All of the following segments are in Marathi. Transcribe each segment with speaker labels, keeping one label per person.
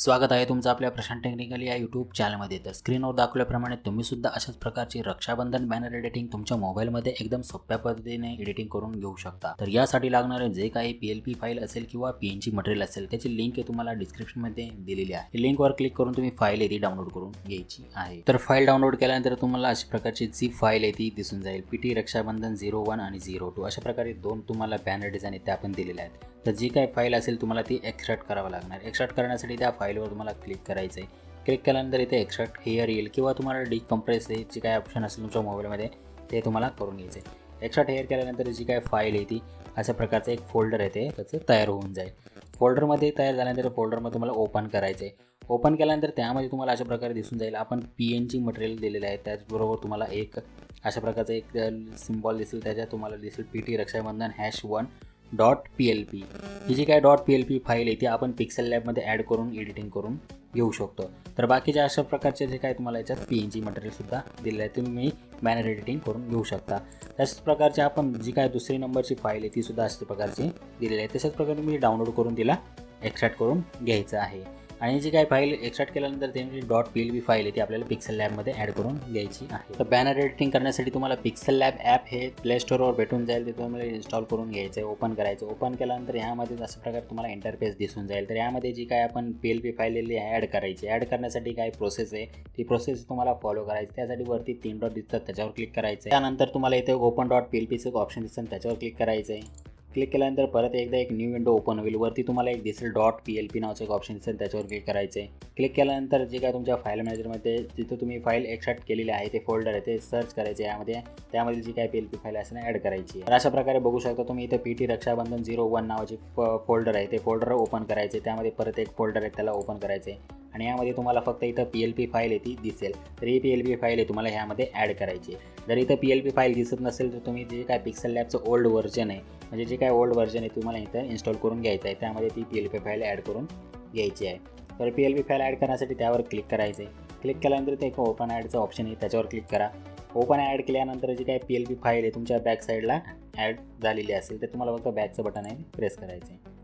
Speaker 1: स्वागत आहे तुमचं आपल्या प्रशांत टेक्निकल या यूट्यूब चॅनलमध्ये तर स्क्रीनवर दाखवल्याप्रमाणे तुम्ही सुद्धा अशाच प्रकारची रक्षाबंधन बॅनर एडिटिंग तुमच्या मोबाईलमध्ये एकदम सोप्या पद्धतीने एडिटिंग करून घेऊ शकता. तर यासाठी लागणारे जे काही पी एल पी फाईल असेल किंवा पी एन जी मटेरियल असेल त्याची लिंक आहे तुम्हाला डिस्क्रिप्शनमध्ये दिलेली आहे. लिंकवर क्लिक करून तुम्ही फाईल येते डाउनलोड करून घ्यायची आहे. तर फाईल डाउनलोड केल्यानंतर तुम्हाला अशा प्रकारची जी फाईल आहे ती दिसून जाईल. P T Rakshabandhan zero one आणि झिरो टू अशा प्रकारे दोन तुम्हाला बॅनर डिझाईन आहे त्या पण दिलेल्या आहेत. तर जी काय फाईल असेल तुम्हाला ती एक्स्ट्रॅक्ट करावं लागणार. एक्स्ट्रॅक्ट करण्यासाठी त्या फाईलवर तुम्हाला क्लिक करायचं आहे क्लिक केल्यानंतर इथे एक्स्ट्रॅक्ट हेअर येईल किंवा तुम्हाला डिकम्प्रेस जे काय ऑप्शन असेल तुमच्या मोबाईलमध्ये ते तुम्हाला करून घ्यायचं आहे एक्स्ट्रॅक्ट हेअर केल्यानंतर जी काय फाईल आहे ती अशा प्रकारचं एक फोल्डर येते त्याचं तयार होऊन जाईल. फोल्डरमध्ये तयार झाल्यानंतर फोल्डरमध्ये तुम्हाला ओपन करायचं आहे ओपन केल्यानंतर त्यामध्ये तुम्हाला अशा प्रकारे दिसून जाईल. आपण पी एन जी मटेरियल दिलेलं आहे त्याचबरोबर तुम्हाला एक अशा प्रकारचं एक सिम्बॉल दिसेल त्याच्यात तुम्हाला दिसेल P T Rakshabandhan hash one dot P L P. ही जी काय dot P L P file आहे ती आपण पिक्सेल लॅबमध्ये ॲड करून एडिटिंग करून घेऊ शकतो. तर बाकीच्या अशा प्रकारचे जे काय तुम्हाला याच्यात पी एन जी मटेरियलसुद्धा दिलेलं आहे तुम्ही बॅनर एडिटिंग करून घेऊ शकता. तशाच प्रकारचे आपण जी काय दुसरी नंबरची फाईल आहे तीसुद्धा अशा प्रकारची दिलेली आहे. तशाच प्रकारे तुम्ही डाउनलोड करून तिला एक्स्ट्रॅक्ट करून घ्यायचं आहे. आणि जी काही फाईल एक्स्ट्रॅक्ट केल्यानंतर त्यांची dot P L B file आहे ती आपल्याला पिक्सल लॅबमध्ये ॲड करून घ्यायची आहे. तर बॅनर एडिटिंग करण्यासाठी तुम्हाला पिक्सल लॅब ॲप हे प्ले स्टोअरवर भेटून जाईल ते तुम्हाला इन्स्टॉल करून घ्यायचं आहे ओपन करायचं. ओपन केल्यानंतर ह्यामध्ये अशा प्रकारे तुम्हाला इंटरफेस दिसून जाईल. तर यामध्ये जी काय आपण P L B file add करायची. ॲड करण्यासाठी काय प्रोसेस आहे ती प्रोसेस तुम्हाला फॉलो करायची. त्यासाठी वरती तीन डॉट दिसतात त्याच्यावर क्लिक करायचं त्यानंतर तुम्हाला इथे ओपन डॉट पी एल पीचं ऑप्शन दिसतं त्याच्यावर क्लिक करायचं आहे क्लिक केल्यानंतर परत एकदा एक न्यू विंडो ओपन होईल. वरती तुम्हाला एक दिसेल डॉट पी एल पी नावाचं एक ऑप्शन दिसेल त्याच्यावर क्लिक करायचे क्लिक केल्यानंतर जे काय तुमच्या फाईल मॅनेजरमध्ये जिथं तुम्ही फाईल एक्स्ट्रॅक्ट केलेली आहे ते फोल्डर आहे ते सर्च करायचे यामध्ये. त्यामध्ये जी काय पी एल पी फाईल असेल ॲड करायची. तर अशा प्रकारे बघू शकता तुम्ही इथं P T Rakshabandhan zero one नावाची फोल्डर आहे. ते फोल्डर ओपन करायचे त्यामध्ये परत एक फोल्डर आहे त्याला ओपन करायचे आणि यामध्ये तुम्हाला फक्त इथं पी एल पी फाईल आहे ती दिसेल. तर ही पी एल पी फाईल आहे तुम्हाला ह्यामध्ये ॲड करायची जर इथं पी एल पी फाईल दिसत नसेल तर तुम्ही जे काय पिक्सल लॅबचं ओल्ड व्हर्जन आहे म्हणजे जे काय ओल्ड व्हर्जन आहे तुम्हाला इथं इन्स्टॉल करून घ्यायचं आहे. त्यामध्ये ती P L P file add करून घ्यायची आहे. तर P L P file add करण्यासाठी त्यावर क्लिक करायचं आहे क्लिक केल्यानंतर ते एक ओपन ॲडचं ऑप्शन आहे त्याच्यावर क्लिक करा. ओपन ॲड केल्यानंतर जी काय पी एल पी फाईल आहे तुमच्या बॅक साईडला ॲड झालेली असेल तर तुम्हाला फक्त बॅकचं बटन आहे प्रेस करायचं आहे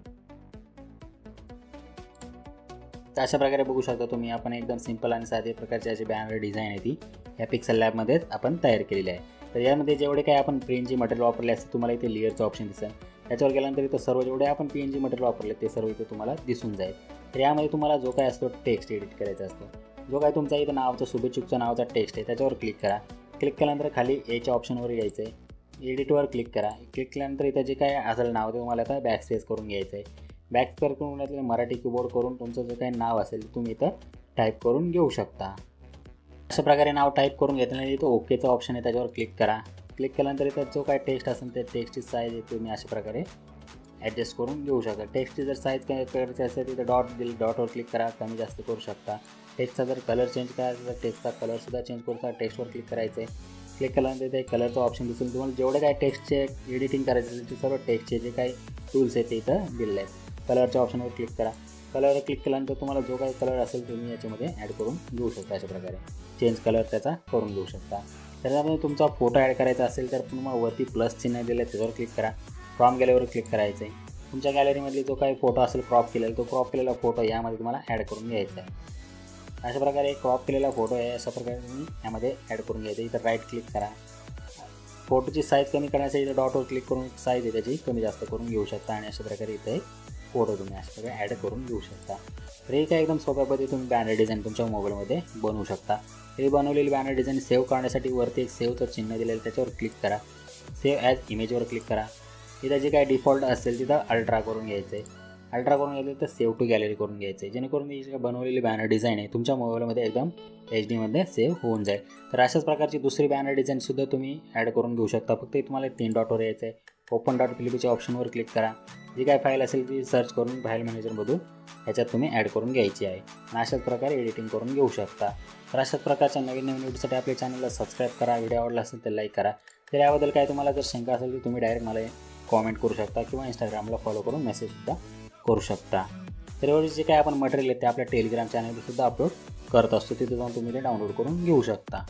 Speaker 1: तर अशा प्रकारे बघू शकता तुम्ही आपण एकदम सिंपल आणि साधे प्रकारची अशी बॅनर डिझाईन आहे ती. या पिक्सल लॅबमध्येच आपण तयार केलेली आहे. तर यामध्ये जेवढे काही आपण पी एन जी मटेरियल वापरले असते तुम्हाला इथे लिअरचं ऑप्शन दिसेल. त्याच्यावर गेल्यानंतर इथं सर्व जेवढे आपण पी एन जी मटेरियल वापरले ते सर्व इथे तुम्हाला दिसून जाईल. तर यामध्ये तुम्हाला जो काय असतो टेक्स्ट एडिट करायचा असतो. जो काय तुमचा इथं नावाचा शुभेच्छुकचा नावाचा टेक्स्ट आहे त्याच्यावर क्लिक करा. क्लिक केल्यानंतर खाली एच्या ऑप्शनवर यायचं आहे. एडिटवर क्लिक करा. क्लिक केल्यानंतर इथं जे काय असेल नाव ते तुम्हाला आता बॅक स्पेस करून घ्यायचं आहे. बॅक स्पेअर करून घेतलं मराठी कीबोर्ड करून तुमचं जे काही नाव असेल तुम्ही इथं टाईप करून घेऊ शकता. अशा प्रकारे नाव टाईप करून घेतल्यानंतर इथं ओकेचं ऑप्शन आहे त्याच्यावर क्लिक करा. क्लिक केल्यानंतर इथं जो काय टेक्स्ट असेल त्या टेक्स्टची साईज आहे तुम्ही अशा प्रकारे ॲडजस्ट करून घेऊ शकता. टेक्स्टची जर साईज काय करायची असेल तिथं डॉट दिली डॉटवर क्लिक करा कमी जास्त करू शकता. टेक्स्टचा जर कलर चेंज करायचा तर टेक्स्टचा कलरसुद्धा चेंज करू शकता. टेक्स्टवर क्लिक करायचं आहे क्लिक केल्यानंतर ते कलरचं ऑप्शन दिसेल. तुम्हाला जेवढे काय टेक्स्टचे एडिटिंग करायचे असेल ते सर्व टेक्स्टचे जे काही टूल्स आहेत ते इथं दिलेले आहेत. कलरच्या ऑप्शनवर क्लिक करा. कलर क्लिक केल्यानंतर तुम्हाला जो काही कलर असेल तुम्ही याच्यामध्ये ॲड करून घेऊ शकता अशा प्रकारे. चेंज कलर त्याचा करून घेऊ शकता. त्याच्यामध्ये तुमचा फोटो ॲड करायचा असेल तर तुम्हाला वरती प्लस चिन्ह दिलं आहे त्याच्यावर क्लिक करा. फ्रॉम गॅलरीवर क्लिक करायचं आहे. तुमच्या गॅलरीमधली जो काही फोटो असेल क्रॉप केलेला तो क्रॉप केलेला फोटो यामध्ये तुम्हाला ॲड करून घ्यायचा आहे. अशा प्रकारे क्रॉप केलेला फोटो आहे अशा प्रकारे तुम्ही यामध्ये ॲड करून घ्यायचं इथं राईट क्लिक करा. फोटोची साईज कमी करण्यासाठी इथं डॉटवर क्लिक करून साईज आहे त्याची कमी जास्त करून घेऊ शकता आणि अशा प्रकारे इथे फोटो तुम्ही अशा ॲड करून घेऊ शकता. तर हे काय एकदम सोप्या पद्धती तुम्ही बॅनर डिझाईन तुमच्या मोबाईलमध्ये बनवू शकता. हे बनवलेली बॅनर डिझाईन सेव्ह करण्यासाठी वरती एक सेव्हचं चिन्ह दिलेलं त्याच्यावर क्लिक करा. सेव्ह ॲज इमेजवर क्लिक करा. इथं जे काय डिफॉल्ट असेल तिथं अल्ट्रा करून घ्यायचं आहे अल्ट्रा करून घ्यायचं तर सेव्ह टू गॅलरी करून घ्यायचं आहे जेणेकरून ही जे काय बनवलेली बॅनर डिझाईन आहे तुमच्या मोबाईलमध्ये एकदम एच डीमध्ये सेव्ह होऊन जाईल. तर अशाच प्रकारची दुसरी बॅनर डिझाईनसुद्धा तुम्ही ॲड करून घेऊ शकता. फक्त तुम्हाला तीन डॉटवर यायचं आहे ओपन डॉट पीच्या ऑप्शनवर क्लिक करा. जी काय फाईल असेल ती सर्च करून फाईल मॅनेजरमधून ह्याच्यात तुम्ही ॲड करून घ्यायची आहे. आणि अशाच प्रकारे एडिटिंग करून घेऊ शकता. तर अशाच प्रकारच्या नवीन नवीन व्हिडिओसाठी आपल्या चॅनलला सबस्क्राईब करा. व्हिडिओ आवडला असेल तर लाईक करा. तर याबद्दल काय तुम्हाला जर शंका असेल तर तुम्ही डायरेक्ट मला कॉमेंट करू शकता किंवा इंस्टाग्रामला फॉलो करून मेसेजसुद्धा करू शकता. तर एवढे जे काय आपण मटेरियल आहे ते आपल्या टेलिग्राम चॅनलवर सुद्धा अपलोड करत असतो. तिथे जाऊन तुम्ही ते डाउनलोड करून घेऊ शकता.